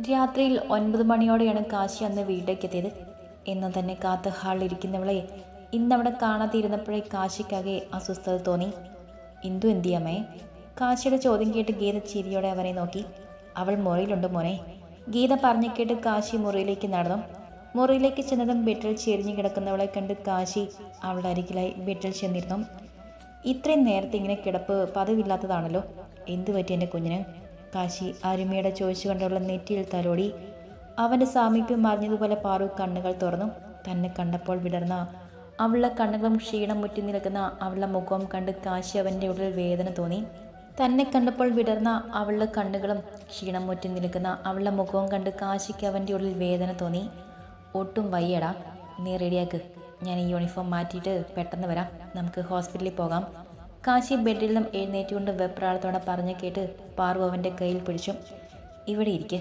രാത്രിയിൽ ഒൻപത് മണിയോടെയാണ് കാശി അന്ന് വീട്ടിലേക്ക് എത്തിയത് എന്ന് തന്നെ കാത്ത് ഹാളിലിരിക്കുന്നവളെ ഇന്നവിടെ കാണാതെ ഇരുന്നപ്പോഴേ കാശിക്കാകെ അസ്വസ്ഥത തോന്നി. ഇന്ദു എന്തിയമ്മേ? കാശിയുടെ ചോദ്യം കേട്ട് ഗീത ചിരിയോടെ അവനെ നോക്കി. അവൾ മുറിയിലുണ്ട് മോനെ. ഗീത പറഞ്ഞു കേട്ട് കാശി മുറിയിലേക്ക് നടന്നു. മുറിയിലേക്ക് ചെന്നതും ബെഡിൽ ചെരിഞ്ഞു കിടക്കുന്നവളെ കണ്ട് കാശി അവളുടെ അരികിലായി ബെഡിൽ ചെന്നിരുന്നു. ഇത്രയും നേരത്തെ ഇങ്ങനെ കിടപ്പ് പതിവില്ലാത്തതാണല്ലോ. എന്തു പറ്റി എന്റെ കുഞ്ഞിന്? കാശി അരുമയുടെ ചോദിച്ചു കണ്ടുള്ള നെറ്റിയിൽ തലോടി. അവന്റെ സാമീപ്യം മറിഞ്ഞതുപോലെ പാറു കണ്ണുകൾ തുറന്നു. തന്നെ കണ്ടപ്പോൾ വിടർന്ന. അവളുടെ കണ്ണുകളും ക്ഷീണം മുറ്റി നിൽക്കുന്ന അവളുടെ മുഖവും കണ്ട് കാശി അവന്റെ ഉള്ളിൽ വേദന തോന്നി. തന്നെ കണ്ടപ്പോൾ വിടർന്ന. അവളുടെ കണ്ണുകളും ക്ഷീണം മുറ്റി നിൽക്കുന്ന അവളുടെ മുഖവും കണ്ട് കാശിക്ക് അവന്റെ ഉള്ളിൽ വേദന തോന്നി. ഒട്ടും വയ്യടാ. നീ റെഡിയാക്ക് ഞാൻ ഈ യൂണിഫോം മാറ്റിയിട്ട് പെട്ടെന്ന് വരാം. നമുക്ക് ഹോസ്പിറ്റലിൽ പോകാം. കാശി ബെഡിൽ നിന്നും എഴുന്നേറ്റുകൊണ്ട് വെപ്രാളത്തോടെ പറഞ്ഞു കേട്ട് പാറു അവന്റെ കയ്യിൽ പിടിച്ചു. ഇവിടെ ഇരിക്കെ.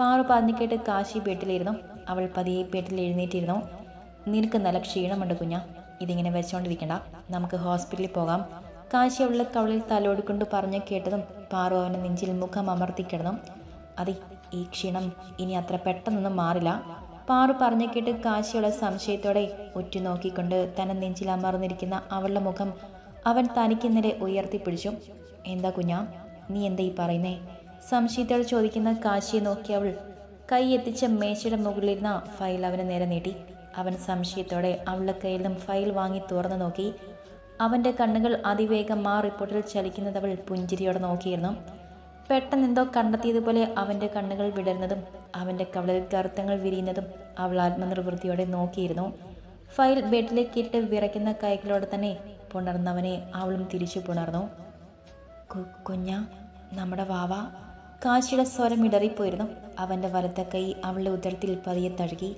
പാറു പറഞ്ഞു കേട്ട് കാശി ബെഡിലിരുന്നു. അവൾ പതിയെ ബെഡിൽ എഴുന്നേറ്റിരുന്നു. നിനക്ക് നല്ല ക്ഷീണമുണ്ട് കുഞ്ഞ. ഇതിങ്ങനെ വെച്ചുകൊണ്ടിരിക്കണ്ട നമുക്ക് ഹോസ്പിറ്റലിൽ പോകാം. കാശി അവളുടെ കവളിൽ തലോടിക്കൊണ്ട് പറഞ്ഞു കേട്ടതും പാറു അവന്റെ നെഞ്ചിൽ മുഖം അമർത്തിക്കിടന്നു അതെ ഈ ക്ഷീണം ഇനി അത്ര പെട്ടെന്നൊന്നും മാറില്ല. പാറു പറഞ്ഞു കേട്ട് കാശിയുള്ള സംശയത്തോടെ ഉറ്റുനോക്കിക്കൊണ്ട് തന്നെ നെഞ്ചിൽ അമർന്നിരിക്കുന്ന അവളുടെ മുഖം അവൻ തനിക്ക് നേരെ ഉയർത്തിപ്പിടിച്ചു. എന്താ കുഞ്ഞാ? നീ എന്താ ഈ പറയുന്നേ? സംശയത്തോടെ ചോദിക്കുന്ന കാശിയെ നോക്കി അവൾ കൈ എത്തിച്ച മേശയുടെ മുകളിലിരുന്ന ഫയൽ അവന് നേരെ നീട്ടി. അവൻ സംശയത്തോടെ അവളുടെ കയ്യിൽ നിന്നും ഫയൽ വാങ്ങി തുറന്നു നോക്കി. അവന്റെ കണ്ണുകൾ അതിവേഗം ആ റിപ്പോർട്ടിൽ ചലിക്കുന്നത് അവൾ പുഞ്ചിരിയോടെ നോക്കിയിരുന്നു. പെട്ടെന്ന് എന്തോ കണ്ടെത്തിയതുപോലെ അവന്റെ കണ്ണുകൾ വിടരുന്നതും അവന്റെ കവളിൽ കറുത്തങ്ങൾ വിരിയുന്നതും അവൾ ആത്മനിർവൃത്തിയോടെ നോക്കിയിരുന്നു. ഫയൽ ബെഡിലേക്ക് ഇട്ട് വിറയ്ക്കുന്ന കൈകളോടെ തന്നെ പുണർന്നവനെ അവളും തിരിച്ചു പുണർന്നു. കുഞ്ഞ നമ്മുടെ വാവ. കാശിയുടെ സ്വരം ഇടറിപ്പോയിരുന്നു. അവന്റെ വലത്തെ കൈ അവളുടെ ഉദരത്തിൽ പതിയെ തഴുകി.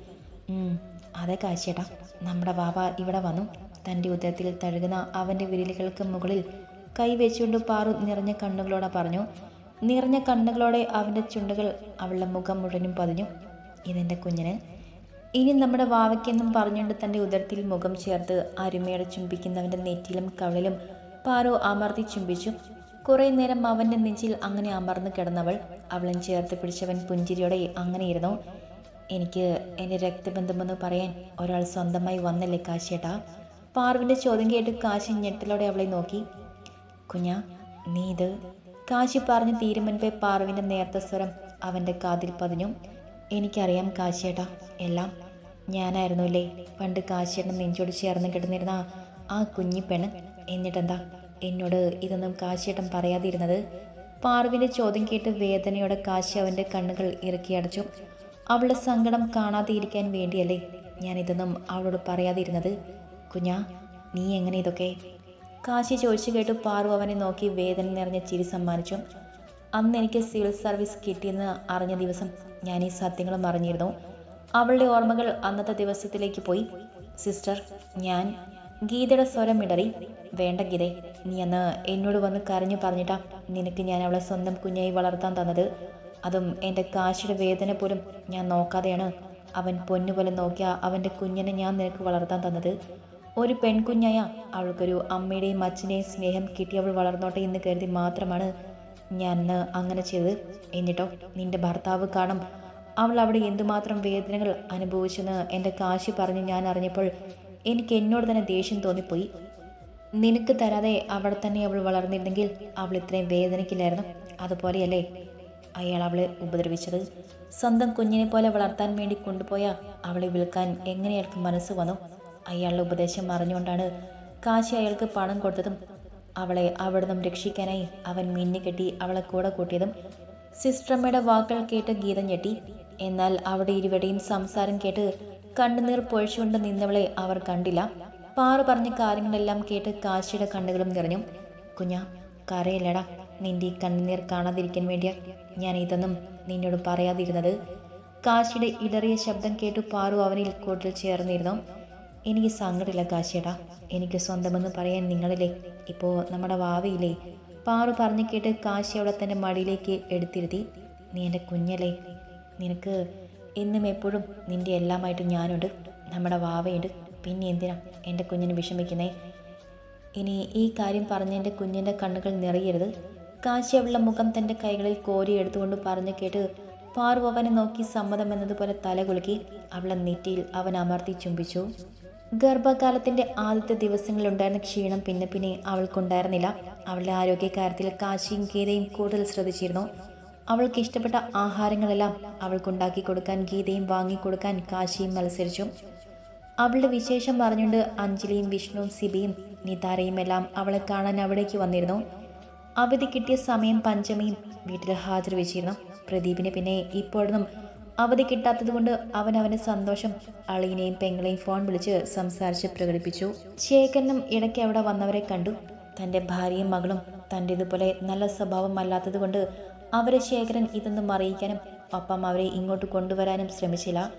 "ഉം, അതെ കാശിയേട്ടാ. നമ്മുടെ വാവ ഇവിടെ വന്നു. തന്റെ ഉദരത്തിൽ തഴുകുന്ന അവന്റെ വിരലുകൾക്ക് മുകളിൽ കൈ വെച്ചുകൊണ്ട് പാറു നിറഞ്ഞ കണ്ണുകളോടെ പറഞ്ഞു. നിറഞ്ഞ കണ്ണുകളോടെ അവന്റെ ചുണ്ടുകൾ അവളുടെ മുഖം മുഴുവനും പതിഞ്ഞു. ഇതെന്റെ കുഞ്ഞിന് ഇനി നമ്മുടെ വാവയ്ക്കെന്നും പറഞ്ഞുകൊണ്ട് തന്റെ ഉദരത്തിൽ മുഖം ചേർത്ത് അരുമയുടെ ചുംബിക്കുന്നവന്റെ നെറ്റിലും കവളിലും പാറോ അമർത്തി ചുംബിച്ചു. കുറേ നേരം അവന്റെ നെഞ്ചിൽ അങ്ങനെ അമർന്ന് കിടന്നവൾ അവളും ചേർത്ത് പിടിച്ചവൻ പുഞ്ചിരിയോടെ അങ്ങനെയിരുന്നു. എനിക്ക് എന്റെ രക്തബന്ധമെന്ന് പറയാൻ ഒരാൾ സ്വന്തമായി വന്നല്ലേ കാശേട്ടാ പാർവിന്റെ ചോദ്യം കേട്ട് കാശി ഞെട്ടലോടെ അവളെ നോക്കി. കുഞ്ഞ നീ ഇത്? കാശി പറഞ്ഞു തീരുമുൻപേ പാർവിന്റെ നേർത്ത സ്വരം അവന്റെ കാതിൽ പതിഞ്ഞു. എനിക്കറിയാം കാശിയേട്ടാ. എല്ലാം ഞാനായിരുന്നു അല്ലേ പണ്ട് കാശിയേട്ടൻ നെഞ്ചോട് ചേർന്ന് കിടന്നിരുന്ന ആ കുഞ്ഞിപ്പെണ് എന്നിട്ടെന്താ? എന്നോട് ഇതൊന്നും കാശിയേട്ടൻ പറയാതിരുന്നത്? പാർവിന്റെ ചോദ്യം കേട്ട് വേദനയോടെ കാശി അവന്റെ കണ്ണുകൾ ഇറക്കിയടച്ചു അവളുടെ സങ്കടം കാണാതെ ഇരിക്കാൻ വേണ്ടിയല്ലേ ഞാൻ ഇതൊന്നും അവളോട് പറയാതിരുന്നത്? കുഞ്ഞാ നീ എങ്ങനെ ഇതൊക്കെ? കാശി ചോദിച്ചു കേട്ട് പാറു അവനെ നോക്കി വേദന നിറഞ്ഞ ചിരി സമ്മാനിച്ചു. അന്ന് എനിക്ക് സിവിൽ സർവീസ് കിട്ടിയെന്ന് അറിഞ്ഞ ദിവസം ഞാൻ ഈ സത്യങ്ങളും അറിഞ്ഞിരുന്നു. അവളുടെ ഓർമ്മകൾ അന്നത്തെ ദിവസത്തിലേക്ക് പോയി. സിസ്റ്റർ ഞാൻ ഗീതയുടെ സ്വരം ഇടറി വേണ്ട ഗീതേ നീ അന്ന് എന്നോട് വന്ന് കരഞ്ഞു പറഞ്ഞിട്ടാ നിനക്ക് ഞാൻ അവളെ സ്വന്തം കുഞ്ഞായി വളർത്താൻ തന്നത്. അതും എന്റെ കാശിയുടെ വേദന പോലും ഞാൻ നോക്കാതെയാണ് അവൻ പൊന്നുപോലെ നോക്കിയ അവന്റെ കുഞ്ഞിനെ ഞാൻ നിനക്ക് വളർത്താൻ തന്നത്. ഒരു പെൺകുഞ്ഞായ അവൾക്കൊരു അമ്മയുടെയും അച്ഛന്റെയും സ്നേഹം കിട്ടി അവൾ വളർന്നോട്ടെ എന്ന് കരുതി മാത്രമാണ് ഞാൻ അങ്ങനെ ചെയ്തത് എന്നിട്ടോ നിന്റെ ഭർത്താവ് കാണും. അവൾ അവിടെ എന്തുമാത്രം വേദനകൾ അനുഭവിച്ചെന്ന് എന്റെ കാശി പറഞ്ഞ് ഞാൻ അറിഞ്ഞപ്പോൾ എനിക്ക് എന്നോട് തന്നെ ദേഷ്യം തോന്നിപ്പോയി. നിനക്ക് തരാതെ അവിടെ തന്നെ അവൾ വളർന്നിരുന്നെങ്കിൽ അവൾ ഇത്രയും വേദനയ്ക്കില്ലായിരുന്നു. അതുപോലെയല്ലേ അയാൾ അവളെ ഉപദ്രവിച്ചത്. സ്വന്തം കുഞ്ഞിനെ പോലെ വളർത്താൻ വേണ്ടി കൊണ്ടുപോയ അവളെ വിൽക്കാൻ എങ്ങനെ അയാൾക്ക് മനസ്സ് വന്നു? അയാളുടെ ഉപദേശം അറിഞ്ഞുകൊണ്ടാണ് കാശി അയാൾക്ക് പണം കൊടുത്തതും അവളെ അവിടെ നിന്നും രക്ഷിക്കാനായി അവൻ മിന്നിക്കെട്ടി അവളെ കൂടെ കൂട്ടിയതും സിസ്റ്ററമ്മയുടെ വാക്കുകൾ കേട്ട് ഗീത ഞെട്ടി. എന്നാൽ അവിടെ ഇരുവരുടെയും സംസാരം കേട്ട് കണ്ണുനീർ പൊഴിച്ചുകൊണ്ട് നിന്നവളെ അവർ കണ്ടില്ല. പാറു പറഞ്ഞ കാര്യങ്ങളെല്ലാം കേട്ട് കാശിയുടെ കണ്ണുകളും നിറഞ്ഞു. കുഞ്ഞ കരയില്ലടാ. നിന്റെ ഈ കണ്ണുനീർ കാണാതിരിക്കാൻ വേണ്ടിയാ ഞാൻ ഇതൊന്നും നിന്നോട് പറയാതിരുന്നത്. കാശിയുടെ ഇടറിയ ശബ്ദം കേട്ടു പാറു അവനിൽ കൂട്ടിൽ ചേർന്നിരുന്നു. എനിക്ക് സങ്കടമില്ല കാശിയടാ എനിക്ക് സ്വന്തമെന്ന് പറയാൻ നിങ്ങളില്ലേ? ഇപ്പോൾ നമ്മുടെ വാവയില്ലേ? പാറു പറഞ്ഞു കേട്ട് കാശി അവിടെ തന്റെ മടിയിലേക്ക് എടുത്തിരുത്തി. നീ എന്റെ കുഞ്ഞല്ലേ. നിനക്ക് എന്നും എപ്പോഴും നിന്റെ എല്ലാമായിട്ട് ഞാനുണ്ട്. നമ്മുടെ വാവയുണ്ട്. പിന്നെ എന്തിനാ എന്റെ കുഞ്ഞിന് വിഷമിക്കുന്നേ? ഇനി ഈ കാര്യം പറഞ്ഞ് എന്റെ കുഞ്ഞിന്റെ കണ്ണുകൾ നിറയരുത്. കാശി അവളുടെ മുഖം തന്റെ കൈകളിൽ കോരി എടുത്തുകൊണ്ട് പറഞ്ഞു കേട്ട് പാറു അവനെ നോക്കി സമ്മതം എന്നതുപോലെ തല കുലുക്കി അവളെ നെറ്റിയിൽ അവൻ അമർത്തി ചുംബിച്ചു. ഗർഭകാലത്തിന്റെ ആദ്യത്തെ ദിവസങ്ങളിൽ ദിവസങ്ങളിലുണ്ടായിരുന്ന ക്ഷീണം പിന്നെ പിന്നെ അവൾക്കുണ്ടായിരുന്നില്ല. അവളുടെ ആരോഗ്യകാര്യത്തിൽ കാശിയും ഗീതയും കൂടുതൽ ശ്രദ്ധിച്ചിരുന്നു. അവൾക്ക് ഇഷ്ടപ്പെട്ട ആഹാരങ്ങളെല്ലാം അവൾക്കുണ്ടാക്കി കൊടുക്കാൻ ഗീതയും വാങ്ങിക്കൊടുക്കാൻ കാശിയും മത്സരിച്ചു. അവളുടെ വിശേഷം പറഞ്ഞുകൊണ്ട് അഞ്ജലിയും വിഷ്ണുവും സിബിയും നിതാരയും എല്ലാം അവളെ കാണാൻ അവിടേക്ക് വന്നിരുന്നു. അവധി കിട്ടിയ സമയം പഞ്ചമിയും വീട്ടിൽ ഹാജർ വെച്ചിരുന്നു. പ്രദീപിന് പിന്നെ ഇപ്പോഴൊന്നും അവധി കിട്ടാത്തതുകൊണ്ട് അവൻ അവന്റെ സന്തോഷം. അളിയനെയും പെങ്ങളെയും ഫോൺ വിളിച്ച് സംസാരിച്ച് പ്രകടിപ്പിച്ചു. ശേഖരനും ഇടയ്ക്ക് അവിടെ വന്നവരെ കണ്ടു. തന്റെ ഭാര്യയും മകളും തന്റെ ഇതുപോലെ നല്ല സ്വഭാവമല്ലാത്തതുകൊണ്ട് അവരെ ശേഖരൻ ഇതൊന്നും അറിയിക്കാനും ഒപ്പം അവരെ ഇങ്ങോട്ട് കൊണ്ടുവരാനും ശ്രമിച്ചില്ല.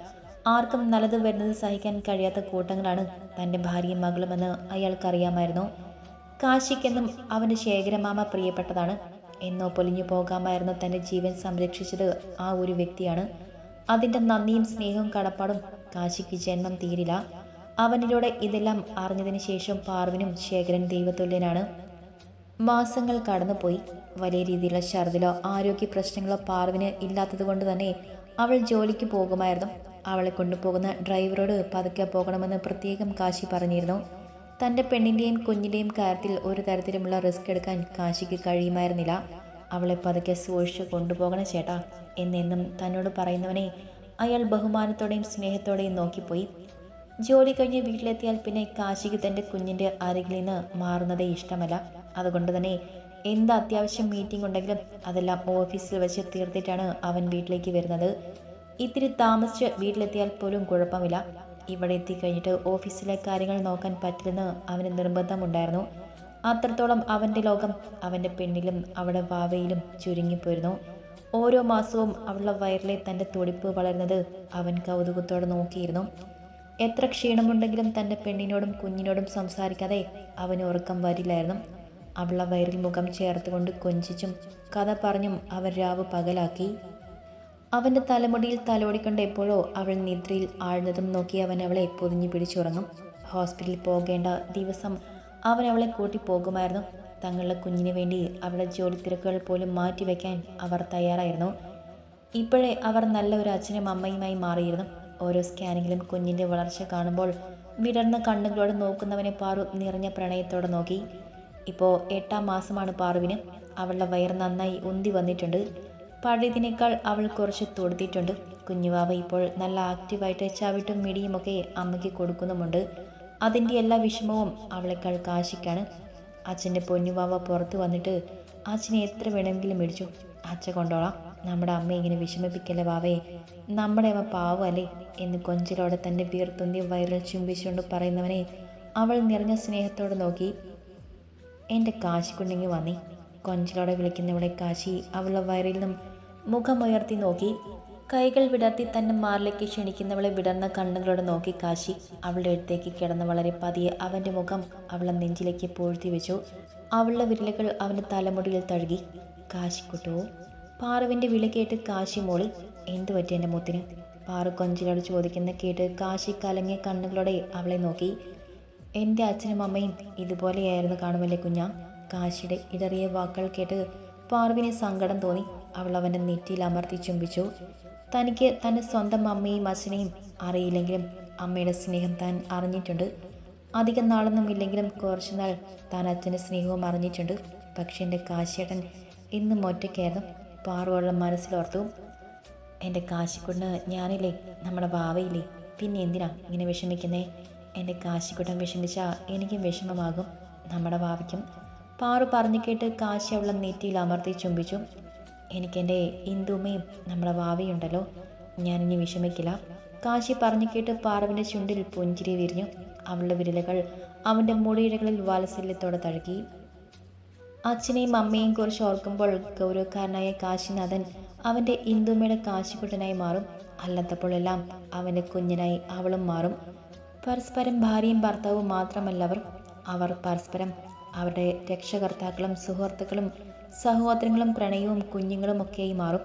ആർക്കും നല്ലത് വരുന്നത് സഹിക്കാൻ കഴിയാത്ത കൂട്ടങ്ങളാണ് തന്റെ ഭാര്യയും മകളുമെന്ന് അയാൾക്കറിയാമായിരുന്നു. കാശിക്കെന്നും അവന്റെ ശേഖരമാമ പ്രിയപ്പെട്ടതാണ്. എന്നോ പൊലിഞ്ഞു പോകാമായിരുന്ന തന്റെ ജീവൻ സംരക്ഷിച്ചത് ആ ഒരു വ്യക്തിയാണ്. അതിന്റെ നന്ദിയും സ്നേഹവും കടപ്പാടും കാശിക്ക് ജന്മം തീരില്ല. അവനിലൂടെ ഇതെല്ലാം അറിഞ്ഞതിന് ശേഷം പാർവിനും ശേഖരൻ ദൈവത്തുല്യനാണ് മാസങ്ങൾ കടന്നുപോയി. വലിയ രീതിയിലുള്ള ഛർദിലോ ആരോഗ്യ പ്രശ്നങ്ങളോ പാർവിന് ഇല്ലാത്തതുകൊണ്ട് തന്നെ അവൾ ജോലിക്ക് പോകുമായിരുന്നു. അവളെ കൊണ്ടുപോകുന്ന ഡ്രൈവറോട് പതുക്കെ പോകണമെന്ന് പ്രത്യേകം കാശി പറഞ്ഞിരുന്നു. തന്റെ പെണ്ണിന്റെയും കുഞ്ഞിന്റെയും കാര്യത്തിൽ ഒരു തരത്തിലുമുള്ള റിസ്ക് എടുക്കാൻ കാശിക്ക് കഴിയുമായിരുന്നില്ല. അവളെ പതുക്കെ സൂക്ഷിച്ച് കൊണ്ടുപോകണം ചേട്ടാ എന്നെന്നും തന്നോട് പറയുന്നവനെ അയാൾ ബഹുമാനത്തോടെയും സ്നേഹത്തോടെയും നോക്കിപ്പോയി. ജോലി കഴിഞ്ഞ് വീട്ടിലെത്തിയാൽ പിന്നെ കാശിക്ക് തന്റെ കുഞ്ഞിന്റെ അരികിൽ നിന്ന് മാറുന്നതേ ഇഷ്ടമല്ല. അതുകൊണ്ട് തന്നെ എന്ത് അത്യാവശ്യം മീറ്റിംഗ് ഉണ്ടെങ്കിലും അതെല്ലാം ഓഫീസിൽ വെച്ച് തീർത്തിട്ടാണ് അവൻ വീട്ടിലേക്ക് വരുന്നത്. ഇത്തിരി താമസിച്ച് വീട്ടിലെത്തിയാൽ പോലും കുഴപ്പമില്ല. ഇവിടെ എത്തിക്കഴിഞ്ഞിട്ട് ഓഫീസിലെ കാര്യങ്ങൾ നോക്കാൻ പറ്റില്ലെന്ന് അവന് നിർബന്ധമുണ്ടായിരുന്നു. അത്രത്തോളം അവന്റെ ലോകം അവന്റെ പെണ്ണിലും അവളുടെ വാവയിലും ചുരുങ്ങിപ്പോയിരുന്നു. ഓരോ മാസവും അവളുടെ വയറിലെ തന്റെ തുടിപ്പ് വളരുന്നത് അവൻ കൗതുകത്തോടെ നോക്കിയിരുന്നു. എത്ര ക്ഷീണമുണ്ടെങ്കിലും തന്റെ പെണ്ണിനോടും കുഞ്ഞിനോടും സംസാരിക്കാതെ അവന് ഉറക്കം വരില്ലായിരുന്നു. അവളുടെ വയറിൽ മുഖം ചേർത്തുകൊണ്ട് കൊഞ്ചിച്ചും കഥ പറഞ്ഞും അവൻ രാവ് പകലാക്കി. അവന്റെ തലമുടിയിൽ തലോടിക്കൊണ്ട് എപ്പോഴോ അവൾ നിദ്രയിൽ ആഴ്ന്നതും നോക്കി അവൻ അവളെ പൊതിഞ്ഞു പിടിച്ചുറങ്ങും. ഹോസ്പിറ്റലിൽ പോകേണ്ട ദിവസം അവൻ അവളെ കൂട്ടി പോകുമായിരുന്നു. തങ്ങളുടെ കുഞ്ഞിനു വേണ്ടി അവളുടെ ജോലി തിരക്കുകൾ പോലും മാറ്റിവെക്കാൻ അവർ തയ്യാറായിരുന്നു. ഇപ്പോഴേ അവർ നല്ല ഒരു അച്ഛനും അമ്മയുമായി മാറിയിരുന്നു. ഓരോ സ്കാനിങ്ങിലും കുഞ്ഞിന്റെ വളർച്ച കാണുമ്പോൾ വിടർന്ന കണ്ണുകളോട് നോക്കുന്നവനെ പാറു നിറഞ്ഞ പ്രണയത്തോടെ നോക്കി. ഇപ്പോൾ എട്ടാം മാസമാണ് പാറുവിന്. അവളുടെ വയർ നന്നായി ഉന്തി വന്നിട്ടുണ്ട്. പഴയതിനേക്കാൾ അവൾ കുറച്ച് തൊടുത്തിട്ടുണ്ട്. കുഞ്ഞുവാവ ഇപ്പോൾ നല്ല ആക്റ്റീവായിട്ട് ചവിട്ടും മിടിയുമൊക്കെ അമ്മയ്ക്ക് കൊടുക്കുന്നുമുണ്ട്. അതിന്റെ എല്ലാ വിഷമവും അവളെക്കാൾ കാശിക്കാണ്. അച്ഛന്റെ പൊന്നുവാവ പുറത്ത് വന്നിട്ട് അച്ഛനെ എത്ര വേണമെങ്കിലും മേടിച്ചു. അച്ഛ കൊണ്ടോളാം. നമ്മുടെ അമ്മ ഇങ്ങനെ വിഷമിപ്പിക്കല്ലേ വാവേ. നമ്മുടെ അവ പാവല്ലേ എന്ന് കൊഞ്ചിലോടെ തന്റെ വീർത്തുന്തി വയറിൽ ചുംബിച്ചുകൊണ്ട് പറയുന്നവനെ അവൾ നിറഞ്ഞ സ്നേഹത്തോടെ നോക്കി. എന്റെ കാശിക്കുണ്ടെങ്കിൽ വന്നേ. കൊഞ്ചിലോടെ വിളിക്കുന്നവളെ കാശി അവളുടെ വയറിൽ നിന്നും മുഖമുയർത്തി നോക്കി. കൈകൾ വിടർത്തി തന്റെ മാറിലേക്ക് ക്ഷണിക്കുന്നവളെ വിടർന്ന കണ്ണുകളോട് നോക്കി കാശി അവളുടെ അടുത്തേക്ക് കിടന്ന് വളരെ പതിയെ അവന്റെ മുഖം അവളെ നെഞ്ചിലേക്ക് പൂഴ്ത്തി വെച്ചു. അവളുടെ വിരലുകൾ അവന്റെ തലമുടിയിൽ തഴുകി. കാശിക്കുട്ടോ പാറുവിന്റെ വിളി കേട്ട് കാശി മോളി എന്തു പറ്റി എന്റെ മുത്തിന്? പാറു കൊഞ്ചിലോട് ചോദിക്കുന്ന കേട്ട് കാശി കലങ്ങിയ കണ്ണുകളോടെ അവളെ നോക്കി. എന്റെ അച്ഛനും അമ്മയും ഇതുപോലെയായിരുന്നു കാണുമല്ലേ കുഞ്ഞ? കാശിയുടെ ഇടറിയ വാക്കുകൾ കേട്ട് പാർവിന് സങ്കടം തോന്നി. അവൾ അവന്റെ നെറ്റിയിൽ അമർത്തി ചുംബിച്ചു. തനിക്ക് തന്റെ സ്വന്തം അമ്മയും അച്ഛനെയും അറിയില്ലെങ്കിലും അമ്മയുടെ സ്നേഹം താൻ അറിഞ്ഞിട്ടുണ്ട്. അധികം നാളൊന്നും ഇല്ലെങ്കിലും കുറച്ചുനാൾ താൻ അച്ഛന്റെ സ്നേഹവും അറിഞ്ഞിട്ടുണ്ട്. പക്ഷേ എന്റെ കാശിയേട്ടൻ ഇന്നും ഒറ്റയ്ക്കായിരുന്നു. പാറുവെള്ളം മനസ്സിലോർത്തു എന്റെ കാശിക്കുണ്ട് ഞാനില്ലേ നമ്മുടെ ഭാവയില്ലേ പിന്നെ എന്തിനാ ഇങ്ങനെ വിഷമിക്കുന്നേ? എന്റെ കാശിക്കുട്ടൻ വിഷമിച്ചാൽ എനിക്കും വിഷമമാകും നമ്മുടെ ഭാവയ്ക്കും പാറു പറഞ്ഞു കേട്ട് കാശി അവളെ നെറ്റിയിൽ അമർത്തി ചുംബിച്ചു. എനിക്കെന്റെ ഇന്ദുമ്മയും നമ്മുടെ വാവിയുണ്ടല്ലോ. ഞാനിനി വിഷമിക്കില്ല. കാശി പറഞ്ഞു കേട്ട് പാറവിന്റെ ചുണ്ടിൽ പുഞ്ചിരി വിരിഞ്ഞു. അവളുടെ വിരലുകൾ അവന്റെ മുടിയിഴകളിൽ വാത്സല്യത്തോടെ തഴുകി. അച്ഛനെയും അമ്മയെയും കുറിച്ച് ഓർക്കുമ്പോൾ ഗൗരവക്കാരനായ കാശിനാഥൻ അവന്റെ ഇന്ദുമ്മയുടെ കാശിക്കുട്ടനായി മാറും. അല്ലാത്തപ്പോഴെല്ലാം അവന്റെ കുഞ്ഞിനായി അവളും മാറും. പരസ്പരം ഭാര്യയും ഭർത്താവും മാത്രമല്ല അവർ. അവർ പരസ്പരം അവരുടെ രക്ഷകർത്താക്കളും സുഹൃത്തുക്കളും സഹോദരങ്ങളും പ്രണയവും കുഞ്ഞുങ്ങളും ഒക്കെയായി മാറും.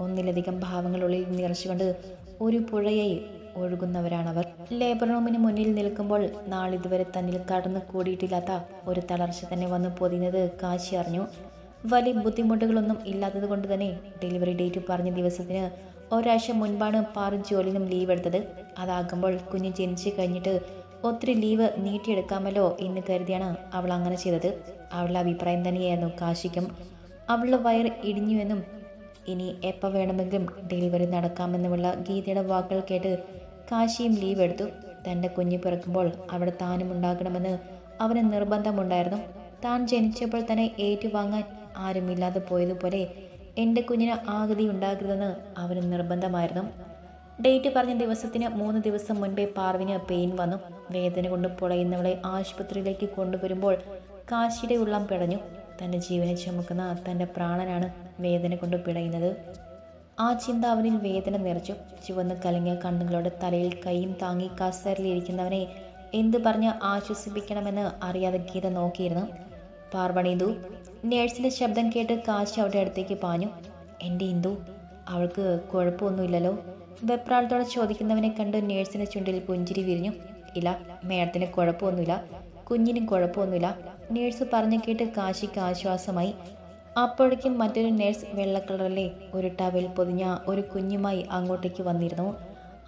ഒന്നിലധികം ഭാവങ്ങളുള്ളിൽ നിറച്ചുകൊണ്ട് ഒരു പുഴയായി ഒഴുകുന്നവരാണവർ. ലേബർ റൂമിന് മുന്നിൽ നിൽക്കുമ്പോൾ നാളിതുവരെ തന്നിൽ കടന്നു കൂടിയിട്ടില്ലാത്ത ഒരു തളർച്ച തന്നെ വന്നു പൊതിയുന്നത് കാശി അറിഞ്ഞു. വലിയ ബുദ്ധിമുട്ടുകളൊന്നും ഇല്ലാത്തത് കൊണ്ട് തന്നെ ഡെലിവറി ഡേറ്റ് പറഞ്ഞ ദിവസത്തിന് ഒരാഴ്ച മുൻപാണ് പാറു ജോലിനും ലീവ് എടുത്തത്. അതാകുമ്പോൾ കുഞ്ഞ് ജനിച്ചു കഴിഞ്ഞിട്ട് ഒത്തിരി ലീവ് നീട്ടിയെടുക്കാമല്ലോ എന്ന് കരുതിയാണ് അവൾ അങ്ങനെ ചെയ്തത്. അവളുടെ അഭിപ്രായം തന്നെയായിരുന്നു കാശിക്കും. അവളുടെ വയർ ഇടിഞ്ഞുവെന്നും ഇനി എപ്പോൾ വേണമെങ്കിലും ഡെലിവറി നടക്കാമെന്നുമുള്ള ഗീതയുടെ വാക്കുകൾ കേട്ട് കാശിയും ലീവ് എടുത്തു. തന്റെ കുഞ്ഞ് പിറക്കുമ്പോൾ അവിടെ താനും ഉണ്ടാകണമെന്ന് അവന് നിർബന്ധമുണ്ടായിരുന്നു. താൻ ജനിച്ചപ്പോൾ തന്നെ ഏറ്റുവാങ്ങാൻ ആരുമില്ലാതെ പോയതുപോലെ എന്റെ കുഞ്ഞിന് ആകൃതി ഉണ്ടാകരുതെന്ന് അവന് നിർബന്ധമായിരുന്നു. ഡേറ്റ് പറഞ്ഞ ദിവസത്തിന് മൂന്ന് ദിവസം മുൻപേ പാർവിന് പെയിൻ വന്നു. വേദന കൊണ്ട് പൊളയുന്നവളെ ആശുപത്രിയിലേക്ക് കൊണ്ടുവരുമ്പോൾ കാശിയുടെ ഉള്ളം പിടഞ്ഞു. തന്റെ ജീവനെ ചുമക്കുന്ന തന്റെ പ്രാണനാണ് വേദന കൊണ്ട് പിടയുന്നത്. ആ ചിന്ത അവനിൽ വേദന നിറച്ചു. ചുവന്ന് കലങ്ങിയ കണ്ണുകളോടെ തലയിൽ കൈയും താങ്ങി കസേരയിലിരിക്കുന്നവനെ എന്തു പറഞ്ഞ് ആശ്വസിപ്പിക്കണമെന്ന് അറിയാതെ ഗീത നോക്കിയിരുന്നു. പാർവണി പാർവണീന്ദു നേഴ്സിന്റെ ശബ്ദം കേട്ട് കാശി അവരുടെ അടുത്തേക്ക് പാഞ്ഞു. എന്റെ ഇന്ദു അവൾക്ക് കുഴപ്പമൊന്നുമില്ലല്ലോ. വെപ്രാളത്തോടെ ചോദിക്കുന്നവനെ കണ്ട് നേഴ്സിന്റെ ചുണ്ടിൽ പുഞ്ചിരി വിരിഞ്ഞു. ഇല്ല മേഡത്തിന് കുഴപ്പമൊന്നുമില്ല. കുഞ്ഞിനും കുഴപ്പമൊന്നുമില്ല. നേഴ്സ് പറഞ്ഞു കേട്ട് കാശിക്ക് ആശ്വാസമായി. അപ്പോഴേക്കും മറ്റൊരു നേഴ്സ് വെള്ള കളറിലെ ഒരു ടവൽ പൊതിഞ്ഞ ഒരു കുഞ്ഞുമായി അങ്ങോട്ടേക്ക് വന്നിരുന്നു.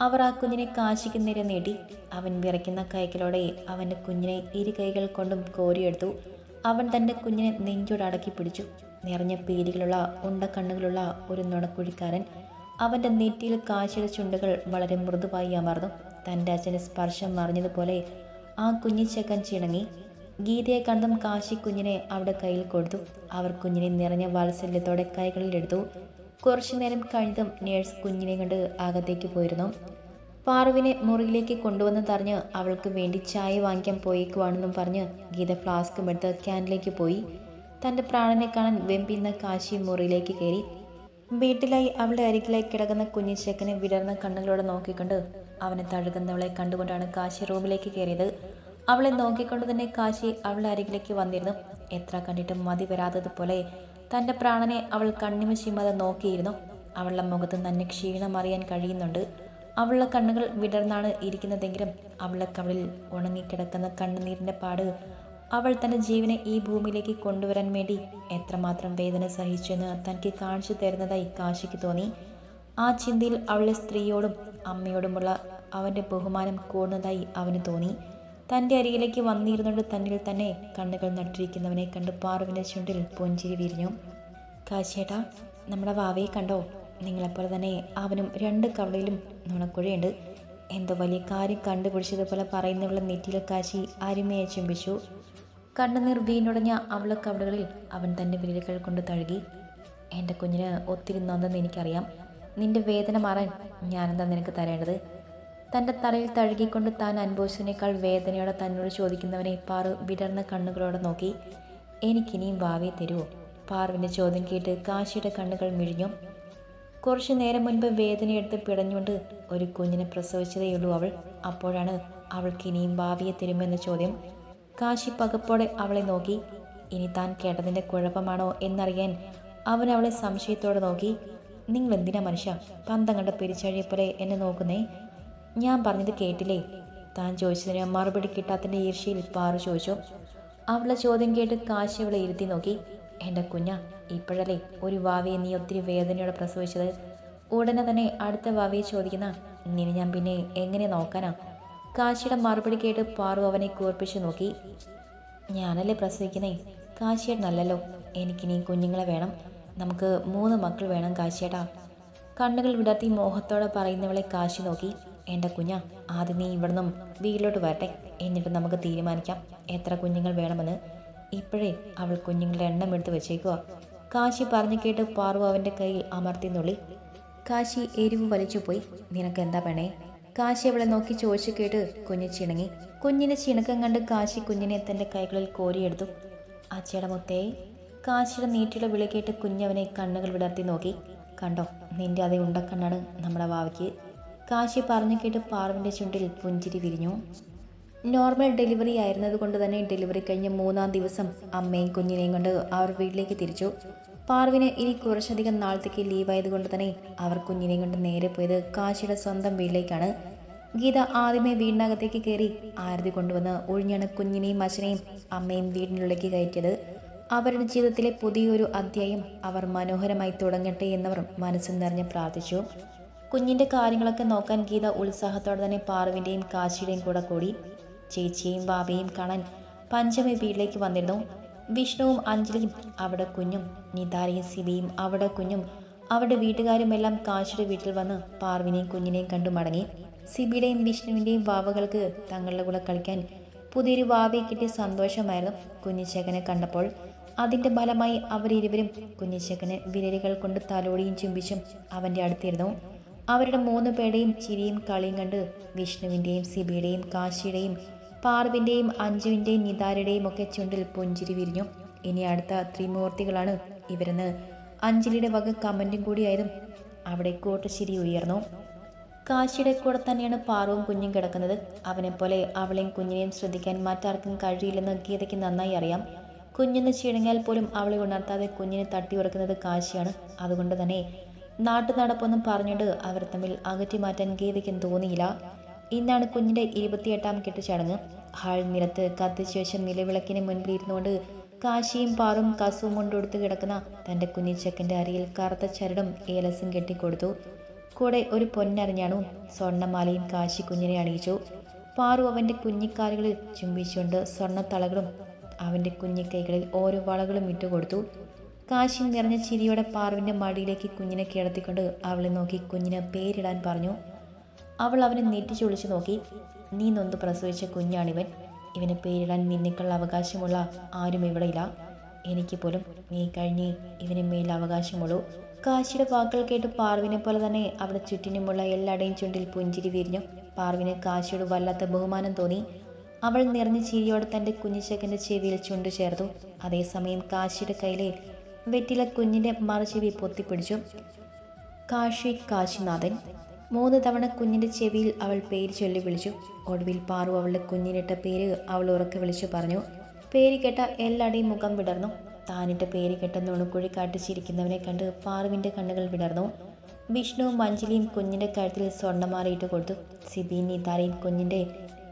അവർ ആ കുഞ്ഞിനെ കാശിക്ക് നേരെ നീട്ടി അവൻ വിറയ്ക്കുന്ന കൈകളോടെ അവന്റെ കുഞ്ഞിനെ ഇരു കൈകൾ കൊണ്ടും കോരിയെടുത്തു. അവൻ തന്റെ കുഞ്ഞിനെ നെഞ്ചോട് അടക്കി പിടിച്ചു. നിറഞ്ഞ പേരുകളുള്ള ഉണ്ടക്കണ്ണുകളുള്ള ഒരു നുണക്കുഴിക്കാരൻ അവന്റെ നെറ്റിയിൽ കാശിയുടെ ചുണ്ടുകൾ വളരെ മൃദുവായി അമർന്നു. തന്റെ അച്ഛന്റെ സ്പർശം മറിഞ്ഞതുപോലെ ആ കുഞ്ഞിച്ചക്കൻ ചിണങ്ങി ഗീതയെ കണ്ടും കാശി കുഞ്ഞിനെ അവിടെ കയ്യിൽ കൊടുത്തു. അവർ കുഞ്ഞിനെ നിറഞ്ഞ വാത്സല്യത്തോടെ കൈകളിലെടുത്തു കുറച്ചു നേരം കഴിഞ്ഞതും നേഴ്സ് കുഞ്ഞിനെ കൊണ്ട് അകത്തേക്ക് പോയിരുന്നു. പാറുവിനെ മുറിയിലേക്ക് കൊണ്ടുവന്ന് തറിഞ്ഞ് അവൾക്ക് വേണ്ടി ചായ വാങ്ങിക്കാൻ പോയേക്കുവാണെന്നും പറഞ്ഞ് ഗീത ഫ്ലാസ്കും എടുത്ത് ക്യാനിലേക്ക് പോയി. തന്റെ പ്രാണനെ കാണാൻ വെമ്പിന്ന കാശി മുറിയിലേക്ക് കയറി. വീട്ടിലായി അവളുടെ അരികിലായി കിടക്കുന്ന കുഞ്ഞിച്ചേക്കനെ വിടർന്ന കണ്ണുകളോടെ നോക്കിക്കൊണ്ട്. അവനെ തഴുകുന്നവളെ കണ്ടുകൊണ്ടാണ് കാശി റൂമിലേക്ക് കയറിയത്. അവളെ നോക്കിക്കൊണ്ട് തന്നെ കാശി അവളുടെ അരികിലേക്ക് വന്നിരുന്നു. എത്ര കണ്ടിട്ടും മതി വരാത്തതുപോലെ തന്റെ പ്രാണനെ അവൾ കണ്ണിമശിമത നോക്കിയിരുന്നു. അവളുടെ മുഖത്ത് തന്നെ ക്ഷീണം അറിയാൻ കഴിയുന്നുണ്ട്. അവളുടെ കണ്ണുകൾ വിടർന്നാണ് ഇരിക്കുന്നതെങ്കിലും അവളുടെ കവളിൽ ഉണങ്ങിക്കിടക്കുന്ന കണ്ണുനീരിന്റെ പാട് അവൾ തന്റെ ജീവനെ ഈ ഭൂമിയിലേക്ക് കൊണ്ടുവരാൻ വേണ്ടി എത്രമാത്രം വേദന സഹിച്ചെന്ന് തനിക്ക് കാണിച്ചു തരുന്നതായി കാശിക്ക് തോന്നി. ആ ചിന്തയിൽ അവളുടെ സ്ത്രീയോടും അമ്മയോടുമുള്ള അവന്റെ ബഹുമാനം കൂടുന്നതായി അവന് തോന്നി. തന്റെ അരികിലേക്ക് വന്നിരുന്നുകൊണ്ട് തന്നിൽ തന്നെ കണ്ണുകൾ നട്ടിരിക്കുന്നവനെ കണ്ട് പാറുവിന്റെ ചുണ്ടിൽ പൊഞ്ചിരി വിരിഞ്ഞു. കാശേട്ടാ നമ്മുടെ വാവയെ കണ്ടോ? നിങ്ങളെപ്പോലെ തന്നെ അവനും രണ്ട് കവളയിലും നുണക്കുഴയുണ്ട്. എന്തോ വലിയ കാര്യം കണ്ടുപിടിച്ചതുപോലെ പറയുന്നവളെ നെറ്റിയിൽ കാശി അരുമയെ ചുംബിച്ചു. കണ്ണുനീർ വീണുടഞ്ഞ അവളെ കവളുകളിൽ അവൻ തന്റെ വിരലുകൾ കൊണ്ട് തഴുകി എന്റെ കുഞ്ഞിന് ഒത്തിരി നന്ദെന്ന് എനിക്കറിയാം. നിന്റെ വേദന മാറാൻ ഞാനെന്താ നിനക്ക് തരേണ്ടത്? തന്റെ തലയിൽ തഴുകിക്കൊണ്ട് താൻ അനുഭവിച്ചതിനേക്കാൾ വേദനയോടെ തന്നോട് ചോദിക്കുന്നവനെ പാറു വിടർന്ന കണ്ണുകളോടെ നോക്കി എനിക്കിനിയും ഭാവിയെ തരുമോ പാറുവിന്റെ ചോദ്യം കേട്ട് കാശിയുടെ കണ്ണുകൾ മിഴിഞ്ഞു. കുറച്ചു നേരം മുൻപ് വേദനയെടുത്ത് പിടഞ്ഞുകൊണ്ട് ഒരു കുഞ്ഞിനെ പ്രസവിച്ചതേയുള്ളൂ അവൾ. അപ്പോഴാണ് അവൾക്ക് ഇനിയും ഭാവിയെ തരുമെന്ന ചോദ്യം കാശി പകപ്പോടെ അവളെ നോക്കി. ഇനി താൻ കേട്ടതിന്റെ കുഴപ്പമാണോ എന്നറിയാൻ അവൻ അവളെ സംശയത്തോടെ നോക്കി. നിങ്ങൾ എന്തിനാ മനുഷ്യ? പന്തം കണ്ട പെരിച്ചഴിയെപ്പോലെ എന്നെ നോക്കുന്നേ? ഞാൻ പറഞ്ഞത് കേട്ടില്ലേ? താൻ ചോദിച്ചതിന് മറുപടി കിട്ടാത്തതിന്റെ ഈർഷ്യയിൽ പാറു ചോദിച്ചു. അവളെ ചോദ്യം കേട്ട് കാശി അവളെ ഇരുത്തി നോക്കി. എന്റെ കുഞ്ഞ ഇപ്പോഴല്ലേ ഒരു വാവിയെ നീ ഒത്തിരി വേദനയോടെ പ്രസവിച്ചത്? ഉടനെ തന്നെ അടുത്ത വാവിയെ ചോദിക്കുന്ന നിന്നെ ഞാൻ പിന്നെ എങ്ങനെ നോക്കാനാ? കാശിയുടെ മറുപടി കേട്ട് പാറു അവനെ കൂർപ്പിച്ചു നോക്കി. ഞാനല്ലേ പ്രസവിക്കുന്നേ? കാശിയേട്ടനല്ലല്ലോ എനിക്കിനി കുഞ്ഞുങ്ങളെ വേണം. നമുക്ക് മൂന്ന് മക്കൾ വേണം കാശിയേട്ടാ. കണ്ണുകൾ വിടർത്തി മോഹത്തോടെ പറയുന്നവളെ കാശി നോക്കി. എന്റെ കുഞ്ഞ ആദ്യം നീ ഇവിടുന്നും വീട്ടിലോട്ട് വരട്ടെ. എന്നിട്ട് നമുക്ക് തീരുമാനിക്കാം എത്ര കുഞ്ഞുങ്ങൾ വേണമെന്ന്. ഇപ്പോഴേ അവൾ കുഞ്ഞുങ്ങളുടെ എണ്ണം എടുത്ത് വെച്ചേക്കുക കാശി പറഞ്ഞു കേട്ട് പാറു അവന്റെ കയ്യിൽ അമർത്തി നുള്ളി. കാശി എരിവ് വലിച്ചു പോയി നിനക്ക് എന്താ പെണേ കാശി അവളെ നോക്കി ചോദിച്ചു കേട്ട് കുഞ്ഞ് ചിണങ്ങി. കുഞ്ഞിനെ ചിണക്കം കണ്ട് കാശി കുഞ്ഞിനെ തന്റെ കൈകളിൽ കോരിയെടുത്തു. അച്ചയുടെ മുത്തേ കാശിയുടെ നീട്ടിയുടെ വിളി കേട്ട് കുഞ്ഞവനെ കണ്ണുകൾ വിടർത്തി നോക്കി. കണ്ടോ നിന്റെ അതേ ഉണ്ടക്കണ്ണാണ് നമ്മുടെ വാവയ്ക്ക്. കാശി പറഞ്ഞു കേട്ട് പാർവിന്റെ ചുണ്ടിൽ പുഞ്ചിരി വിരിഞ്ഞു. നോർമൽ ഡെലിവറി ആയിരുന്നത് കൊണ്ട് തന്നെ ഡെലിവറി കഴിഞ്ഞ മൂന്നാം ദിവസം അമ്മയും കുഞ്ഞിനെയും കൊണ്ട് അവർ വീട്ടിലേക്ക് തിരിച്ചു. പാർവിന് ഇനി കുറച്ചധികം നാളത്തേക്ക് ലീവായതുകൊണ്ട് തന്നെ അവർ കുഞ്ഞിനെ കൊണ്ട് നേരെ പോയത് കാശിയുടെ സ്വന്തം വീട്ടിലേക്കാണ്. ഗീത ആദ്യമേ വീടിനകത്തേക്ക് കയറി ആരതി കൊണ്ടുവന്ന് ഒഴിഞ്ഞാണ് കുഞ്ഞിനെയും അച്ഛനെയും അമ്മയും വീടിനുള്ളിലേക്ക് കയറ്റിയത്. അവരുടെ ജീവിതത്തിലെ പുതിയൊരു അധ്യായം അവർ മനോഹരമായി തുടങ്ങട്ടെ എന്നവർ മനസ്സിൽ നിറഞ്ഞ് പ്രാർത്ഥിച്ചു. കുഞ്ഞിന്റെ കാര്യങ്ങളൊക്കെ നോക്കാൻ ഗീത ഉത്സാഹത്തോടെ തന്നെ പാർവിന്റെയും കാശിയുടെയും കൂടെ കൂടി ചേച്ചിയെയും ബാബയെയും കാണാൻ പഞ്ചമി വീട്ടിലേക്ക് വന്നിരുന്നു. വിഷ്ണുവും അഞ്ജലിയും അവിടെ കുഞ്ഞും നിതാരയും സിബിയും അവിടെ കുഞ്ഞും. അവിടെ വീട്ടുകാരുമെല്ലാം കാശിയുടെ വീട്ടിൽ വന്ന് പാർവിനെയും കുഞ്ഞിനെയും കണ്ടു മടങ്ങി. സിബിയുടെയും വിഷ്ണുവിന്റെയും വാവകൾക്ക് തങ്ങളുടെ കൂടെ കളിക്കാൻ പുതിയൊരു വാവയെ കിട്ടിയ സന്തോഷമായിരുന്നു കുഞ്ഞിച്ചേക്കനെ കണ്ടപ്പോൾ. അതിന്റെ ഫലമായി അവരിരുവരും കുഞ്ഞിച്ചേക്കനെ വിരലുകൾ കൊണ്ട് തലോടിയും ചുംബിച്ചും അവന്റെ അടുത്തിരുന്നു അവരുടെ മൂന്ന് പേരുടെയും ചിരിയും കളിയും കണ്ട് വിഷ്ണുവിന്റെയും സിബിയുടെയും കാശിയുടെയും പാർവിന്റെയും അഞ്ജുവിന്റെയും നിതാരുടെയും ഒക്കെ ചുണ്ടിൽ പുഞ്ചിരി വിരിഞ്ഞു. ഇനി അടുത്ത ത്രിമൂർത്തികളാണ് ഇവരെന്ന് അഞ്ജലിയുടെ വക കമന്റും കൂടിയായിരുന്നു അവിടെ കൂട്ടശ്ശിരി ഉയർന്നു. കാശിയുടെ കൂടെ തന്നെയാണ് പാറുവും കുഞ്ഞും കിടക്കുന്നത്. അവനെപ്പോലെ അവളെയും കുഞ്ഞിനെയും ശ്രദ്ധിക്കാൻ മറ്റാർക്കും കഴിയില്ലെന്ന് ഗീതയ്ക്ക് നന്നായി അറിയാം. കുഞ്ഞെന്ന് ചീണങ്ങിയാൽ പോലും അവളെ ഉണർത്താതെ കുഞ്ഞിനെ തട്ടി ഉറക്കുന്നത് കാശിയാണ്. അതുകൊണ്ട് തന്നെ നാട്ടു നടപ്പൊന്നും പറഞ്ഞുകൊണ്ട് അവർ തമ്മിൽ അകറ്റി മാറ്റാൻ ഗീതയ്ക്കും തോന്നിയില്ല. ഇന്നാണ് കുഞ്ഞിന്റെ ഇരുപത്തിയെട്ടാം കെട്ട് ചടങ്ങ്. ഹാൾ നിലത്ത് കത്തിച്ചു നിലവിളക്കിന് മുൻപിൽ ഇരുന്നുകൊണ്ട് കാശിയും പാറും കസുവും കൊണ്ടെടുത്ത് കിടക്കുന്ന തന്റെ കുഞ്ഞിച്ചക്കന്റെ അരിയിൽ കറുത്ത ചരടും ഏലസും കെട്ടിക്കൊടുത്തു. കൂടെ ഒരു പൊന്നറിഞ്ഞാണു സ്വർണമാലയും കാശി കുഞ്ഞിനെ അണിയിച്ചു. പാറു അവന്റെ കുഞ്ഞിക്കാലുകളിൽ ചുംബിച്ചുകൊണ്ട് സ്വർണത്തളകളും അവന്റെ കുഞ്ഞിക്കൈകളിൽ ഓരോ വളകളും ഇട്ടുകൊടുത്തു. കാശി നിറഞ്ഞ ചിരിയോടെ പാറുവിന്റെ മടിയിലേക്ക് കുഞ്ഞിനെ കിടത്തിക്കൊണ്ട് അവളെ നോക്കി കുഞ്ഞിന് പേരിടാൻ പറഞ്ഞു. അവൾ അവനെ നെറ്റിച്ച് വിളിച്ചു നോക്കി. നീ നൊന്ത് പ്രസവിച്ച കുഞ്ഞാണിവൻ. ഇവനെ പേരിടാൻ നിന്നേക്കുള്ള അവകാശമുള്ള ആരും ഇവിടെയില്ല. എനിക്ക് പോലും നീ കഴിഞ്ഞ് ഇവനെ മേൽ അവകാശമുള്ളൂ. കാശിയുടെ വാക്കുകൾ കേട്ട് പാർവിനെ പോലെ തന്നെ അവിടെ ചുറ്റിനുമുള്ള എല്ലാടേയും ചുണ്ടിൽ പുഞ്ചിരി വിരിഞ്ഞു. പാർവിന് കാശിയോട് വല്ലാത്ത ബഹുമാനം തോന്നി. അവൾ നിറഞ്ഞ ചിരിയോടെ തന്റെ കുഞ്ഞിച്ചക്കന്റെ ചെവിയിൽ ചുണ്ടു ചേർത്തു. അതേസമയം കാശിയുടെ കയ്യിലെ വെറ്റില കുഞ്ഞിന്റെ മറുചെവി പൊത്തിപ്പിടിച്ചു. കാശി കാശിനാഥൻ മൂന്ന് തവണ കുഞ്ഞിന്റെ ചെവിയിൽ അവൾ പേര് ചൊല്ലി വിളിച്ചു. ഒടുവിൽ പാറു അവളുടെ കുഞ്ഞിനിട്ട പേര് അവൾ ഉറക്കെ വിളിച്ചു പറഞ്ഞു. പേര് കേട്ട എല്ലാടെയും മുഖം വിടർന്നു. താനിട്ട പേര് കേട്ട നുണുക്കുഴി കാട്ടിച്ചിരിക്കുന്നവനെ കണ്ട് പാറുവിന്റെ കണ്ണുകൾ വിടർന്നു. വിഷ്ണുവും മഞ്ജലിയും കുഞ്ഞിന്റെ കഴുത്തിൽ സ്വർണമാറിയിട്ട് കൊടുത്തു. സിബിയും നീതാരയും കുഞ്ഞിന്റെ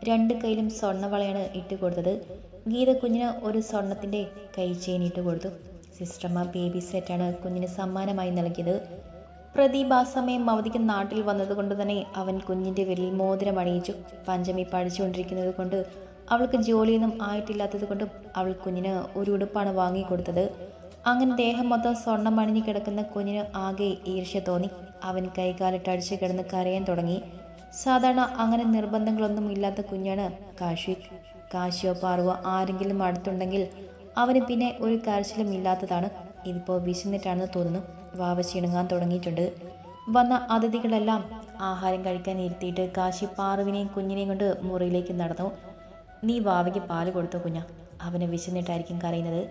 രണ്ട് കയ്യിലും സ്വർണവളയാണ് ഇട്ട് കൊടുത്തത്. ഗീത കുഞ്ഞിന് ഒരു സ്വർണത്തിന്റെ കൈ ചെയിൻ ഇട്ട് കൊടുത്തു. സിസ്റ്റർമാർ ബേബി സെറ്റാണ് കുഞ്ഞിന് സമ്മാനമായി നൽകിയത്. പ്രദീപ് ആ സമയം അവധിക്ക് നാട്ടിൽ വന്നതുകൊണ്ട് തന്നെ അവൻ കുഞ്ഞിന്റെ വിരലിൽ മോതിരം അണിയിച്ചു. പഞ്ചമി പഠിച്ചുകൊണ്ടിരിക്കുന്നത് കൊണ്ട് അവൾക്ക് ജോലിയൊന്നും ആയിട്ടില്ലാത്തത് കൊണ്ടും അവൾ കുഞ്ഞിന് ഒരു ഉടുപ്പാണ് വാങ്ങിക്കൊടുത്തത്. അങ്ങനെ ദേഹം മൊത്തം സ്വർണം അണിഞ്ഞു കിടക്കുന്ന കുഞ്ഞിന് ആകെ ഈർഷ്യ തോന്നി. അവൻ കൈകാലിട്ട് അടിച്ചു കിടന്ന് കരയാൻ തുടങ്ങി. സാധാരണ അങ്ങനെ നിർബന്ധങ്ങളൊന്നും ഇല്ലാത്ത കുഞ്ഞാണ് കാശിക് കാശിയോ പാർവോ ആരെങ്കിലും അടുത്തുണ്ടെങ്കിൽ അവന് പിന്നെ ഒരു കരച്ചിലും ഇല്ലാത്തതാണ്. ഇതിപ്പോൾ വിശന്നിട്ടാണെന്ന് തോന്നുന്നു. വാവ ചിണുങ്ങാൻ തുടങ്ങിയിട്ടുണ്ട്. വന്ന അതിഥികളെല്ലാം ആഹാരം കഴിക്കാൻ ഇരുത്തിയിട്ട് കാശി പാറുവിനെയും കുഞ്ഞിനെയും കൊണ്ട് മുറിയിലേക്ക് നടന്നു. നീ വാവയ്ക്ക് പാൽ കൊടുത്തു കുഞ്ഞ. അവന് വിശന്നിട്ടായിരിക്കും കരയുന്നത്.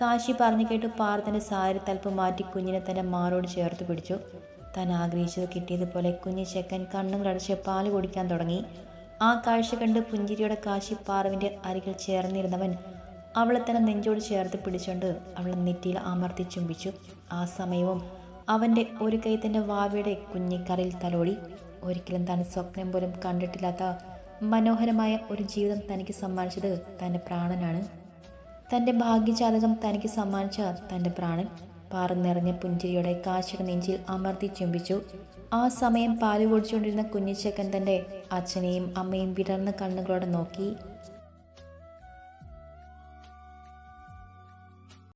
കാശി പറഞ്ഞു കേട്ട് പാറു തന്റെ സാരി തലപ്പ് മാറ്റി കുഞ്ഞിനെ തന്റെ മാറോട് ചേർത്ത് പിടിച്ചു. താൻ ആഗ്രഹിച്ചത് കിട്ടിയതുപോലെ കുഞ്ഞു ചെക്കൻ കണ്ണുകളടച്ച് പാൽ കുടിക്കാൻ തുടങ്ങി. ആ കാഴ്ച കണ്ട് പുഞ്ചിരിയുടെ കാശി പാറുവിന്റെ അരികിൽ ചേർന്നിരുന്നവൻ അവളെ തന്നെ നെഞ്ചോട് ചേർത്ത് പിടിച്ചുകൊണ്ട് അവൾ നെറ്റിയിൽ അമർത്തി ചുംബിച്ചു. ആ സമയവും അവന്റെ ഒരു കൈ തന്റെ വാവയുടെ കുഞ്ഞിക്കറിൽ തലോടി. ഒരിക്കലും താൻ സ്വപ്നം പോലും കണ്ടിട്ടില്ലാത്ത മനോഹരമായ ഒരു ജീവിതം തനിക്ക് സമ്മാനിച്ചത് തന്റെ പ്രാണനാണ്. തന്റെ ഭാഗ്യജാതകം തനിക്ക് സമ്മാനിച്ച തന്റെ പ്രാണൻ. പാറ നിറഞ്ഞ പുഞ്ചിരിയുടെ കാശിയുടെ നെഞ്ചിൽ അമർത്തി ചുംബിച്ചു. ആ സമയം പാൽ കുടിച്ചുകൊണ്ടിരുന്ന കുഞ്ഞിച്ചക്കൻ തന്റെ അച്ഛനെയും അമ്മയും വിടർന്ന കണ്ണുകളോടെ നോക്കി.